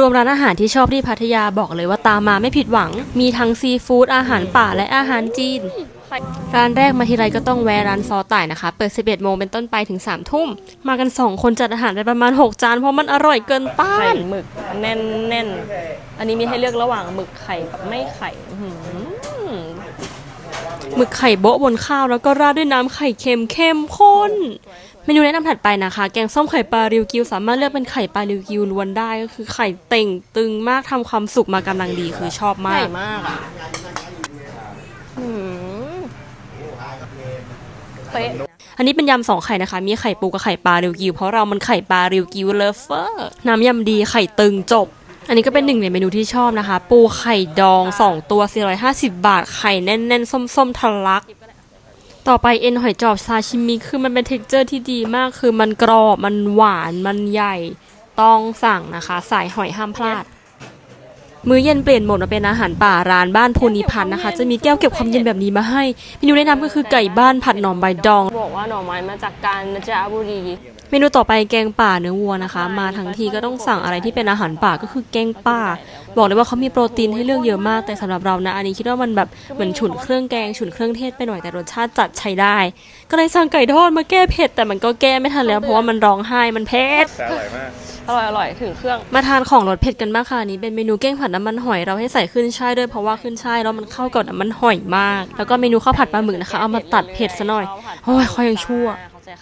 รวมร้านอาหารที่ชอบที่พัทยาบอกเลยว่าตามมาไม่ผิดหวัง มีทั้งซีฟู้ดอาหารป่าและอาหารจีน ร้านแรกมาทีไรก็ต้องแวะร้านซอต่ายนะคะ เปิด 11 โมงเป็นต้นไปถึง 3 ทุ่ม มากัน 2 คนจัดอาหารไปประมาณ 6 จาน เพราะมันอร่อยเกินต้าไข่นหมึกแน่นแน่นๆอันนี้มีให้เลือกระหว่างหมึกไข่กับไม่ไข่อื้อหือ หมึกไข่โบ๊ะบนข้าวแล้วก็ราดด้วยน้ำไข่เค็มเข้มข้น เมนูแนะนำถัดไปนะคะ แกงส้มไข่ปลาริวกิว สามารถเลือกเป็นไข่ปลาริวกิวล้วนได้ก็คือไข่เต่งตึงมากทำความสุกมากำลังดีคือชอบมาใหญ่ก มากอะอื้อหือเป๊ะอันนี้เป็นยำสองไข่นะคะ มีไข่ปูกับไข่ปลาริวกิว เพราะเรามันไข่ปลาริวกิวเลฟเฟอร์ น้ำยำดีไข่ตึงจบ อันนี้ก็เป็นหนึ่งในเมนูที่ชอบนะคะ ปูไข่ดอง 2 ตัว 450 บาท ไข่แน่น ๆ ส้ม ๆทะลัก ต่อไปเอ็นหอยจอบซาชิมิคือมันเป็นเท็กเจอร์ที่ดีมาก คือมันกรอบ มันหวาน มันใหญ่ ต้องสั่งนะคะ สายหอยห้ามพลาด มื้อเย็นเปลี่ยนหมดมาเป็นอาหารป่าร้านบ้านภูนิพันธ์นะคะ จะมีแก้วเก็บความเย็นแบบนี้มาให้ เมนูแนะนำก็คือไก่บ้านผัดหน่อไม้ดอง บอกว่าหน่อไม้มาจากกาญจนบุรี เมนูต่อไปแกงป่าเนื้อวัวนะคะ มาทั้งทีก็ต้องสั่งอะไรที่เป็นอาหารป่าก็คือแกงป่า บอกเลยว่าเขามีโปรตีนให้เลือกเยอะมาก แต่สำหรับเรานะ อันนี้คิดว่ามันแบบเหมือนฉุนเครื่องแกงฉุนเครื่องเทศไปหน่อยแต่รสชาติจัดใช้ได้ ก็เลยสั่งไก่ทอดมาแก้เผ็ดแต่มันก็แก้ไม่ทันแล้วเพราะว่ามันร้องไห้มันเผ็ดแต่อร่อยมากอร่อยอร่อยถึงเครื่อง มาทานของรสเผ็ดกันบ้างค่ะอันนี้เป็นเมนูแกงผัดน้ำมันหอยเราให้ใส่ขึ้นช่ายด้วยเพราะว่าขึ้นช่ายแล้วมันเข้ากับน้ำมันหอยมาก แล้วก็เมนูข้าวผัดปลาหมึกนะคะเอามาตัดเผ็ดซะหน่อยโอ้ยเขายังชั่ว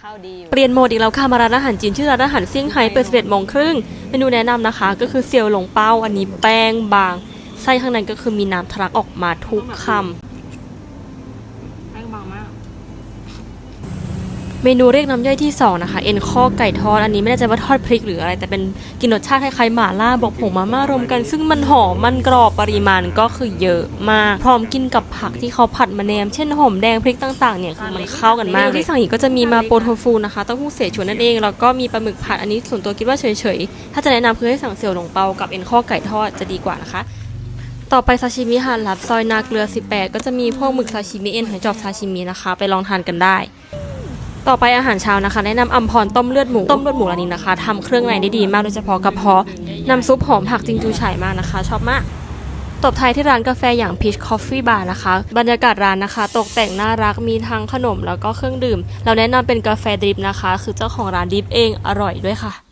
เข้าดีเปลี่ยนโหมดอีกแล้วค่ะมาร้านอาหารจีนชื่อร้านอาหารเซี่ยงไฮ้เปิดสิบเอ็ดโมงครึ่งเมนูแนะนำนะคะ ก็คือเซียวหลงเป้าอันนี้แป้งบางไส้ข้างในก็คือมีน้ำทะลักออกมาทุกคำ แป้งบางมาก เมนูเรียกน้ำย่อยที่ 2 นะคะ เอ็นข้อไก่ทอด อันนี้ไม่แน่ใจว่าทอดพริกหรืออะไร แต่เป็นกลินรสชาติคล้ายๆหม่าล่าบอกผงมาม่ารวมกัน ซึ่งมันหอมมันกรอบปริมาณก็คือเยอะมาก พร้อมกินกับผักที่เขาผัดมาแนม เช่นหอมแดงพริกต่างๆเนี่ยคือมันเข้ากันมากเลยที่สั่งอีกก็จะมีมาโปโทฟูนะคะเต้าหู้เสฉวนนั่นเองแล้วก็มีปลาหมึกผัดอันนี้ส่วนตัวคิดว่าเฉยๆ ถ้าจะแนะนำคือให้สั่งเสี่ยวหลงเปากับเอ็นข้อไก่ทอดจะดีกว่านะคะต่อไปซาชิมิหันลับซอยนาเกลือ 18 ก็จะมีพวกหมึกซาชิมิเอ็นหอยจอบซาชิมินะคะ ไปลองทานกันได้ ต่อไปอาหารเช้านะคะ แนะนำอัมพรต้มเลือดหมูต้มเลือดหมูร้านนี้นะคะทำเครื่องในได้ดีมากโดยเฉพาะกระเพาะน้ำซุปหอมผักจิงจูฉ่ายมากนะคะ ชอบมากตบท้ายที่ร้านกาแฟอย่าง Peach Coffee Bar นะคะ บรรยากาศร้านนะคะ ตกแต่งน่ารักมีทั้งขนมแล้วก็เครื่องดื่ม เราแนะนำเป็นกาแฟดริปนะคะ คือเจ้าของร้านดริปเองอร่อยด้วยค่ะ